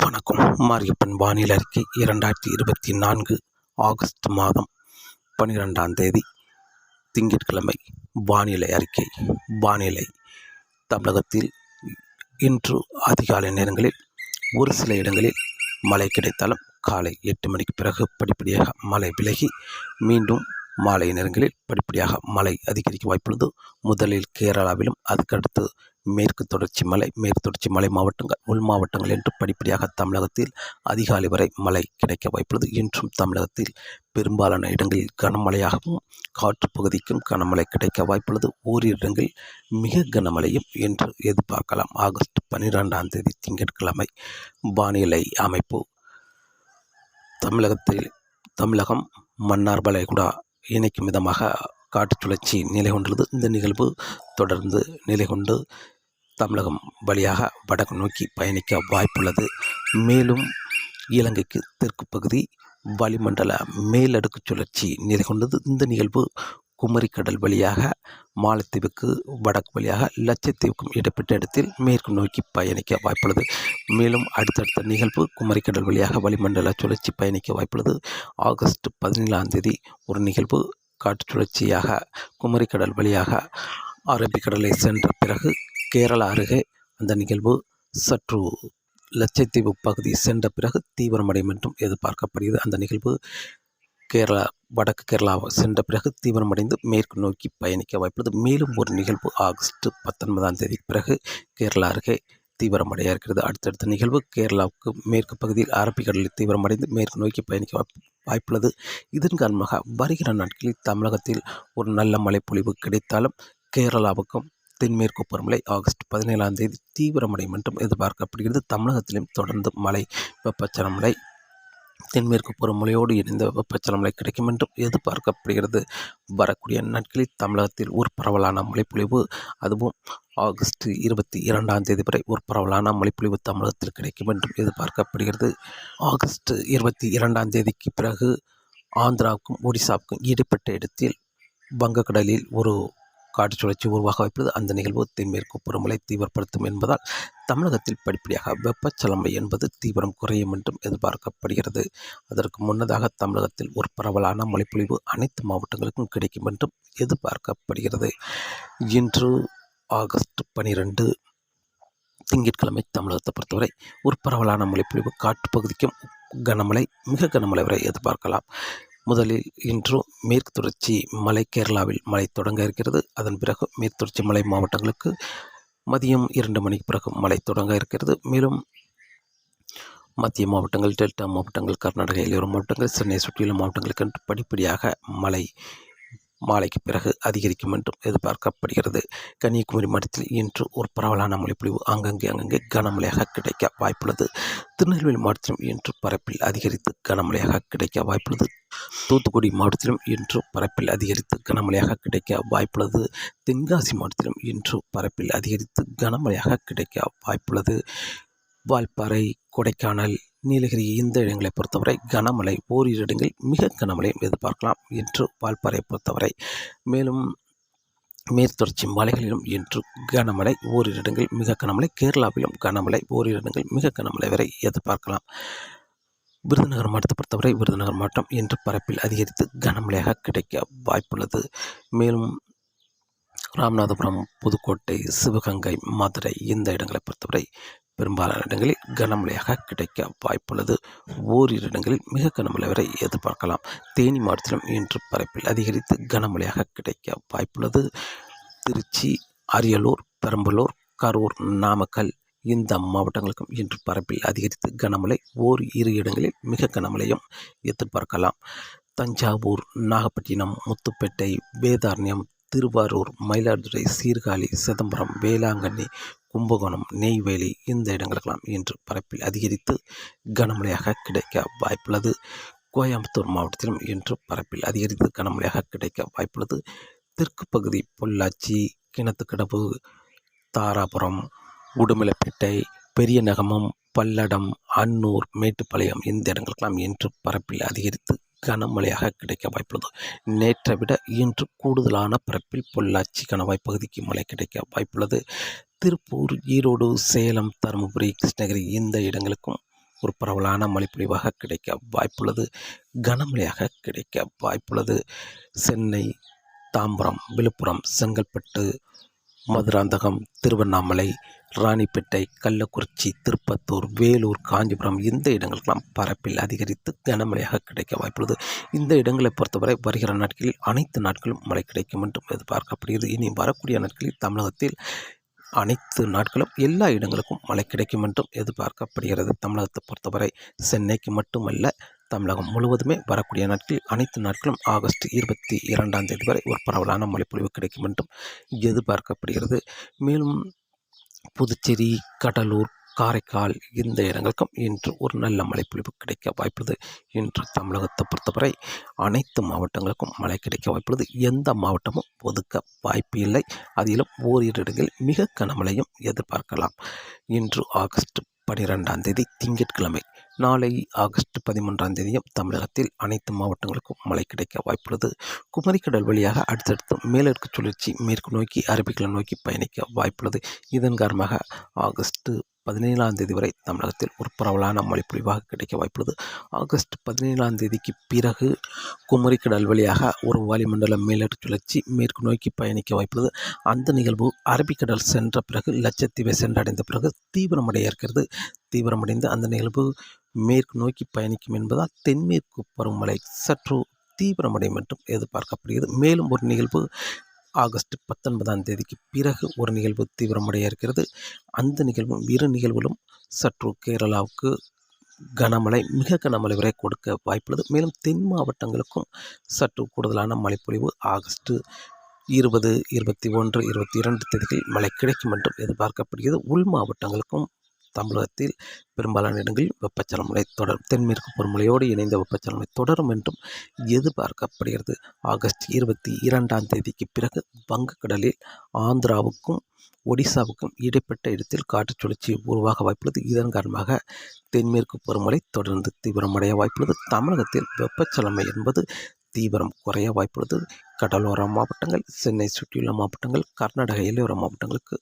வணக்கம். மாரியப்பன் வானிலை அறிக்கை இரண்டாயிரத்தி இருபத்தி நான்கு ஆகஸ்ட் மாதம் பன்னிரெண்டாம் தேதி திங்கட்கிழமை. வானிலை அறிக்கை வானிலை. தமிழகத்தில் இன்று அதிகாலை நேரங்களில் ஒரு சில இடங்களில் மழை கிடைத்தாலும் காலை எட்டு மணிக்கு பிறகு படிப்படியாக மழை விலகி மீண்டும் மாலை நேரங்களில் படிப்படியாக மழை அதிகரிக்க வாய்ப்புள்ளது. முதலில் கேரளாவிலும் அதுக்கடுத்து மேற்கு தொடர்ச்சி மலை மேற்கு தொடர்ச்சி மலை மாவட்டங்கள் உள் மாவட்டங்கள் என்று படிப்படியாக தமிழகத்தில் அதிகாலை வரை மழை கிடைக்க வாய்ப்புள்ளது. இன்றும் தமிழகத்தில் பெரும்பாலான இடங்களில் கனமழையாகவும் காற்று பகுதிக்கும் கனமழை கிடைக்க வாய்ப்புள்ளது. ஓரிரு இடங்களில் மிக கனமழையும் என்று எதிர்பார்க்கலாம். ஆகஸ்ட் பன்னிரெண்டாம் தேதி திங்கட்கிழமை வானிலை அமைப்பு. தமிழகத்தில் தமிழகம் மன்னார் வளைகுடா இணைக்கும் விதமாக காற்று சுழற்சி நிலை கொண்டுள்ளது. இந்த நிகழ்வு தொடர்ந்து நிலை கொண்டு தமிழகம் வழியாக வடக்கு நோக்கி பயணிக்க வாய்ப்புள்ளது. மேலும் இலங்கைக்கு தெற்கு பகுதி வளிமண்டல மேலடுக்கு சுழற்சி நிலை கொண்டது. இந்த நிகழ்வு குமரிக்கடல் வழியாக மாலத்தீவுக்கு வடக்கு வழியாக லட்சத்தீவுக்கும் இடப்பட்ட இடத்தில் மேற்கு நோக்கி பயணிக்க வாய்ப்புள்ளது. மேலும் அடுத்தடுத்த நிகழ்வு குமரிக்கடல் வழியாக வளிமண்டல சுழற்சி பயணிக்க வாய்ப்புள்ளது. ஆகஸ்ட் பதினேழாம் தேதி ஒரு நிகழ்வு காற்று சுழற்சியாக குமரிக்கடல் வழியாக அரபிக்கடலை சென்ற பிறகு கேரளா அருகே அந்த நிகழ்வு சற்று லட்சத்தீவு பகுதி சென்ற பிறகு தீவிரமடையும் என்றும் எதிர்பார்க்கப்படுகிறது. அந்த நிகழ்வு கேரளா வடக்கு கேரளாவை சென்ற பிறகு தீவிரமடைந்து மேற்கு நோக்கி பயணிக்க வாய்ப்புள்ளது. மேலும் ஒரு நிகழ்வு ஆகஸ்ட் பத்தொன்பதாம் தேதி பிறகு கேரளா அருகே தீவிரமடைய இருக்கிறது. அடுத்தடுத்த நிகழ்வு கேரளாவுக்கு மேற்கு பகுதியில் அரபிக்கடலில் தீவிரமடைந்து மேற்கு நோக்கி பயணிக்க வாய்ப்புள்ளது. இதன் காரணமாக வருகிற நாட்களில் தமிழகத்தில் ஒரு நல்ல மழைப்பொழிவு கிடைத்தாலும் கேரளாவுக்கும் தென்மேற்கு பருவமழை ஆகஸ்ட் பதினேழாம் தேதி தீவிரமடையும் என்றும் எதிர்பார்க்கப்படுகிறது. தமிழகத்திலும் தொடர்ந்து மழை வெப்பச்சலமழை தென்மேற்கு பருவமழையோடு இணைந்த வெப்பச்சலமழை கிடைக்கும் என்றும் எதிர்பார்க்கப்படுகிறது. வரக்கூடிய நாட்களில் தமிழகத்தில் ஒரு பரவலான மழைப்பொழிவு அதுவும் ஆகஸ்ட் இருபத்தி இரண்டாம் தேதி வரை ஒரு பரவலான மழைப்பொழிவு தமிழகத்தில் கிடைக்கும் என்றும் எதிர்பார்க்கப்படுகிறது. ஆகஸ்ட் இருபத்தி இரண்டாம் தேதிக்கு பிறகு ஆந்திராவுக்கும் ஒடிசாவுக்கும் இடைப்பட்ட இடத்தில் வங்கக்கடலில் ஒரு காற்று சுழற்சி உருவாக வைப்பது அந்த நிகழ்வு தென்மேற்கு புறமலை தீவிரப்படுத்தும் என்பதால் தமிழகத்தில் படிப்படியாக வெப்பச்சலமை என்பது தீவிரம் குறையும் என்றும் எதிர்பார்க்கப்படுகிறது. அதற்கு முன்னதாக தமிழகத்தில் ஒரு பரவலான மழைப்பொழிவு அனைத்து மாவட்டங்களுக்கும் கிடைக்கும் என்றும் எதிர்பார்க்கப்படுகிறது. இன்று ஆகஸ்ட் பனிரெண்டு திங்கட்கிழமை தமிழகத்தை பொறுத்தவரை ஒரு பரவலான மழைப்பொழிவு காட்டுப்பகுதிக்கும் பகுதிக்கும் கனமழை மிக கனமழை வரை எதிர்பார்க்கலாம். முதலில் இன்று மேற்கு தொடர்ச்சி மலை கேரளாவில் மழை தொடங்க இருக்கிறது. அதன் பிறகு மேற்கு தொடர்ச்சி மலை மாவட்டங்களுக்கு மதியம் இரண்டு மணிக்கு பிறகு மழை தொடங்க இருக்கிறது. மேலும் மத்திய மாவட்டங்கள் டெல்டா மாவட்டங்கள் கர்நாடக எல்லையோர மாவட்டங்கள் சென்னை சுற்றியுள்ள மாவட்டங்களுக்கு படிப்படியாக மழை மாலைக்கு பிறகு அதிகரிக்கும் என்றும் எதிர்பார்க்கப்படுகிறது. கன்னியாகுமரி மாவட்டத்தில் இன்று ஒரு பரவலான மழைப்பொழிவு அங்கங்கே அங்கங்கே கனமழையாக கிடைக்க வாய்ப்புள்ளது. திருநெல்வேலி மாவட்டத்திலும் இன்று பரப்பில் அதிகரித்து கனமழையாக கிடைக்க வாய்ப்புள்ளது. தூத்துக்குடி மாவட்டத்திலும் இன்று பரப்பில் அதிகரித்து கனமழையாக கிடைக்க வாய்ப்புள்ளது. தென்காசி மாவட்டத்திலும் இன்று பரப்பில் அதிகரித்து கனமழையாக கிடைக்க வாய்ப்புள்ளது. வால்பாறை கொடைக்கானல் நீலகிரி இந்த இடங்களை பொறுத்தவரை கனமழை ஓரிரு இடங்கள் மிக கனமழையும் எதிர்பார்க்கலாம் என்று வால்பாறையை பொறுத்தவரை. மேலும் மேற்தொடர்ச்சி மலைகளிலும் இன்று கனமழை ஓரிரு இடங்கள் மிக கனமழை கேரளாவிலும் கனமழை ஓரிரு இடங்கள் மிக கனமழை வரை எதிர்பார்க்கலாம். விருதுநகர் மாவட்டத்தை பொறுத்தவரை விருதுநகர் மாவட்டம் இன்று பரப்பில் அதிகரித்து கனமழையாக கிடைக்க வாய்ப்புள்ளது. மேலும் ராமநாதபுரம் புதுக்கோட்டை சிவகங்கை மதுரை இந்த இடங்களை பொறுத்தவரை பெரும்பாலான இடங்களில் கனமழையாக கிடைக்க வாய்ப்புள்ளது. ஓரிரு இடங்களில் மிக கனமழை வரை எதிர்பார்க்கலாம். தேனி மாவட்டத்திலும் இன்று பரப்பில் அதிகரித்து கனமழையாக கிடைக்க வாய்ப்புள்ளது. திருச்சி அரியலூர் பெரம்பலூர் கரூர் நாமக்கல் இந்த மாவட்டங்களுக்கும் இன்று பரப்பில் அதிகரித்து கனமழை. ஓர் இரு இடங்களில் மிக கனமழையும் எதிர்பார்க்கலாம். தஞ்சாவூர் நாகப்பட்டினம் முத்துப்பேட்டை வேதாரண்யம் திருவாரூர் மயிலாடுதுறை சீர்காழி சிதம்பரம் வேளாங்கண்ணி கும்பகோணம் நெய்வேலி இந்த இடங்களுக்கெல்லாம் இன்று பரப்பில் அதிகரித்து கனமழையாக கிடைக்க வாய்ப்புள்ளது. கோயம்புத்தூர் மாவட்டத்திலும் இன்று பரப்பில் அதிகரித்து கனமழையாக கிடைக்க வாய்ப்புள்ளது. தெற்கு பகுதி பொள்ளாச்சி கிணத்துக்கடவு தாராபுரம் உடுமலைப்பேட்டை பெரிய நகமம் பல்லடம் அன்னூர் மேட்டுப்பாளையம் இந்த இடங்களுக்கெல்லாம் இன்று பரப்பில் அதிகரித்து கனமழையாக கிடைக்க வாய்ப்புள்ளது. நேற்றை விட இன்று கூடுதலான பரப்பில் பொள்ளாச்சி கணவாய் பகுதிக்கு மழை கிடைக்க வாய்ப்புள்ளது. திருப்பூர் ஈரோடு சேலம் தருமபுரி கிருஷ்ணகிரி இந்த இடங்களுக்கும் ஒரு பரவலான மழைப்பொழிவாக கிடைக்க வாய்ப்புள்ளது. கனமழையாக கிடைக்க வாய்ப்புள்ளது. சென்னை தாம்பரம் விழுப்புரம் செங்கல்பட்டு மதுராந்தகம் திருவண்ணாமலை ராணிப்பேட்டை கள்ளக்குறிச்சி திருப்பத்தூர் வேலூர் காஞ்சிபுரம் இந்த இடங்களுக்கெல்லாம் பரப்பில் அதிகரித்து கனமழையாக கிடைக்க வாய்ப்புள்ளது. இந்த இடங்களை பொறுத்தவரை வருகிற நாட்களில் அனைத்து நாட்களும் மழை கிடைக்கும் என்றும் எதிர்பார்க்கப்படுகிறது. இனி வரக்கூடிய நாட்களில் தமிழகத்தில் அனைத்து நாட்களும் எல்லா இடங்களுக்கும் மழை கிடைக்கும் என்றும் எதிர்பார்க்கப்படுகிறது. தமிழகத்தை பொறுத்தவரை சென்னைக்கு மட்டுமல்ல தமிழகம் முழுவதுமே வரக்கூடிய நாட்களில் அனைத்து நாட்களும் ஆகஸ்ட் இருபத்தி இரண்டாம் தேதி வரை ஒரு பரவலான மழைப்பொழிவு கிடைக்கும் என்றும் எதிர்பார்க்கப்படுகிறது. மேலும் புதுச்சேரி கடலூர் காரைக்கால் இந்த இடங்களுக்கும் இன்று ஒரு நல்ல மழைப்பொழிவு கிடைக்க வாய்ப்புள்ளது. இன்று தமிழகத்தை பொறுத்தவரை அனைத்து மாவட்டங்களுக்கும் மழை கிடைக்க வாய்ப்புள்ளது. எந்த மாவட்டமும் ஒதுக்க வாய்ப்பு இல்லை. அதிலும் ஓரிரு இடங்களில் மிக கனமழையும் எதிர்பார்க்கலாம். இன்று ஆகஸ்ட் பனிரெண்டாம் தேதி திங்கட்கிழமை நாளை ஆகஸ்ட் பதிமூன்றாம் தேதியும் தமிழகத்தில் அனைத்து மாவட்டங்களுக்கும் மழை கிடைக்க வாய்ப்புள்ளது. குமரிக்கடல் வழியாக அடுத்தடுத்து மேலடுக்கு சுழற்சி மேற்கு நோக்கி அரபிக்கடல் நோக்கி பயணிக்க வாய்ப்புள்ளது. இதன் காரணமாக ஆகஸ்ட் பதினேழாம் தேதி வரை தமிழகத்தில் ஒரு பரவலான மழைப்பொழிவாக கிடைக்க வாய்ப்புள்ளது. ஆகஸ்ட் பதினேழாம் தேதிக்கு பிறகு குமரிக்கடல் வழியாக ஒரு வளிமண்டல மேலடுக்கு சுழற்சி மேற்கு நோக்கி பயணிக்க வாய்ப்புள்ளது. அந்த நிகழ்வு அரபிக்கடல் சென்ற பிறகு லட்சத்தீவை சென்றடைந்த பிறகு தீவிரமடைய இருக்கிறது. தீவிரமடைந்து அந்த நிகழ்வு மேற்கு நோக்கி பயணிக்கும் என்பதால் தென்மேற்கு பருவமழை சற்று தீவிரமடையும் என்றும் எதிர்பார்க்கப்படுகிறது. மேலும் ஒரு நிகழ்வு ஆகஸ்ட் பத்தொன்பதாம் தேதிக்கு பிறகு ஒரு நிகழ்வு தீவிரமடைய இருக்கிறது. அந்த நிகழ்வும் இரு நிகழ்வுகளும் சற்று கேரளாவுக்கு கனமழை மிக கனமழை வரை கொடுக்க வாய்ப்புள்ளது. மேலும் தென் மாவட்டங்களுக்கும் சற்று கூடுதலான மழைப்பொழிவு ஆகஸ்ட் இருபது இருபத்தி ஒன்று இருபத்தி இரண்டு தேதிகளில் மழை கிடைக்கும் என்றும் எதிர்பார்க்கப்படுகிறது. உள் மாவட்டங்களுக்கும் தமிழகத்தில் பெரும்பாலான இடங்களில் வெப்பச்சலமலை தொடரும். தென்மேற்கு பருவமழையோடு இணைந்த வெப்பச்சலமலை தொடரும் என்றும் எதிர்பார்க்கப்படுகிறது. ஆகஸ்ட் இருபத்தி இரண்டாம் தேதிக்கு பிறகு வங்கக்கடலில் ஆந்திராவுக்கும் ஒடிசாவுக்கும் இடைப்பட்ட இடத்தில் காற்று சுழற்சி உருவாக வாய்ப்புள்ளது. இதன் காரணமாக தென்மேற்கு பருவமழை தொடர்ந்து தீவிரமடைய வாய்ப்புள்ளது. தமிழகத்தில் வெப்பச்சலமை என்பது தீவிரம் குறைய வாய்ப்புள்ளது. கடலோர மாவட்டங்கள் சென்னை சுற்றியுள்ள மாவட்டங்கள் கர்நாடக எல்லையோர மாவட்டங்களுக்கு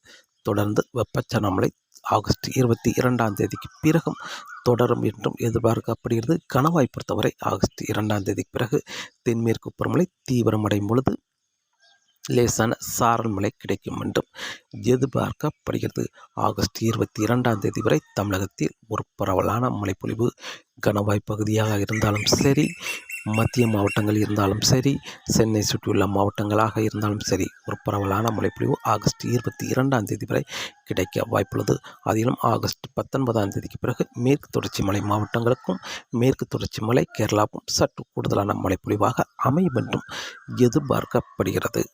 தொடர்ந்து வெப்பச்சலமலை ஆகஸ்ட் இருபத்தி இரண்டாம் தேதிக்கு பிறகும் தொடரும் என்றும் எதிர்பார்க்கப்படுகிறது. கணவாய் பொறுத்தவரை ஆகஸ்ட் இரண்டாம் தேதிக்கு பிறகு தென்மேற்கு பருவமழை தீவிரமடையும் பொழுது லேசான சாரல் மழை கிடைக்கும் என்றும் எதிர்பார்க்கப்படுகிறது. ஆகஸ்ட் இருபத்தி இரண்டாம் தேதி வரை தமிழகத்தில் ஒரு பரவலான மழைப்பொழிவு கணவாய் பகுதியாக இருந்தாலும் சரி மத்திய மாவட்டங்கள் இருந்தாலும் சரி சென்னை சுற்றியுள்ள மாவட்டங்களாக இருந்தாலும் சரி ஒரு பரவலான மழைப்பொழிவு ஆகஸ்ட் இருபத்தி இரண்டாம் தேதி வரை கிடைக்க வாய்ப்புள்ளது. அதிலும் ஆகஸ்ட் பத்தொன்பதாம் தேதிக்கு பிறகு மேற்கு தொடர்ச்சி மலை மாவட்டங்களுக்கும் மேற்கு தொடர்ச்சி மலை கேரளாவுக்கும் சற்று கூடுதலான மழைப்பொழிவாக அமையும் என்றும் எதிர்பார்க்கப்படுகிறது.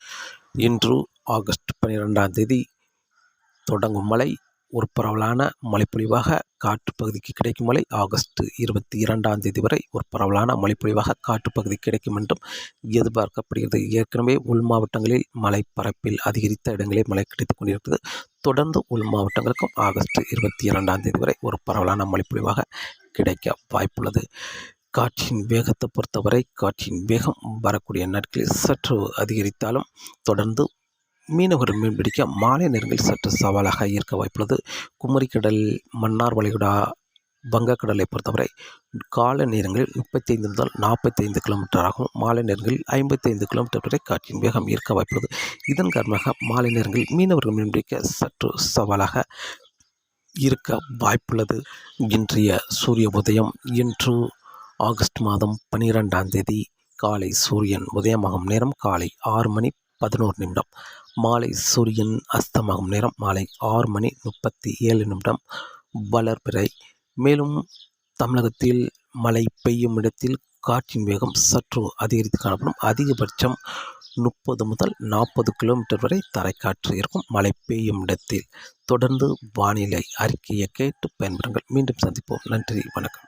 இன்று ஆகஸ்ட் பன்னிரெண்டாம் தேதி தொடங்கும் மழை ஒரு பரவலான மழைப்பொழிவாக காற்றுப்பகுதிக்கு கிடைக்கும் மழை ஆகஸ்ட் இருபத்தி இரண்டாம் தேதி வரை ஒரு பரவலான மழைப்பொழிவாக காற்றுப்பகுதி கிடைக்கும் என்றும் எதிர்பார்க்கப்படுகிறது. ஏற்கனவே உள் மாவட்டங்களில் மழை பரப்பில் அதிகரித்த இடங்களில் மழை கிடைத்துக் கொண்டிருக்கிறது. தொடர்ந்து உள் மாவட்டங்களுக்கும் ஆகஸ்ட் இருபத்தி இரண்டாம் தேதி வரை ஒரு பரவலான மழைப்பொழிவாக கிடைக்க வாய்ப்புள்ளது. காற்றின் வேகத்தை பொறுத்தவரை காற்றின் வேகம் வரக்கூடிய நாட்களில் சற்று அதிகரித்தாலும் தொடர்ந்து மீனவர்கள் மீன்பிடிக்க மாலை நேரங்களில் சற்று சவாலாக இருக்க வாய்ப்புள்ளது. குமரிக்கடல் மன்னார் வளைகுடா வங்கக்கடலை பொறுத்தவரை கால நேரங்களில் முப்பத்தைந்து முதல் நாற்பத்தைந்து கிலோமீட்டர் ஆகும். மாலை நேரங்களில் ஐம்பத்தைந்து கிலோமீட்டர் வரை காற்றின் வேகம் இருக்க வாய்ப்புள்ளது. இதன் காரணமாக மாலை நேரங்களில் மீனவர்கள் மீன்பிடிக்க சற்று சவாலாக இருக்க வாய்ப்புள்ளது. இன்றைய சூரிய உதயம் இன்று ஆகஸ்ட் மாதம் பனிரெண்டாம் தேதி. காலை சூரியன் உதயமாகும் நேரம் காலை ஆறு மணி பதினோரு நிமிடம். மாலை சூரியன் அஸ்தமாகும் நேரம் மாலை ஆறு மணி முப்பத்தி ஏழு நிமிடம். வளர்பிறை மேலும் தமிழகத்தில் மழை பெய்யும் இடத்தில் காற்றின் வேகம் சற்று அதிகரித்து காணப்படும். அதிகபட்சம் முப்பது முதல் நாற்பது கிலோமீட்டர் வரை தரைக்காற்று இருக்கும். மழை பெய்யும் இடத்தில் தொடர்ந்து வானிலை அறிக்கையை கேட்டு பயன்பெறுங்கள். மீண்டும் சந்திப்போம். நன்றி. வணக்கம்.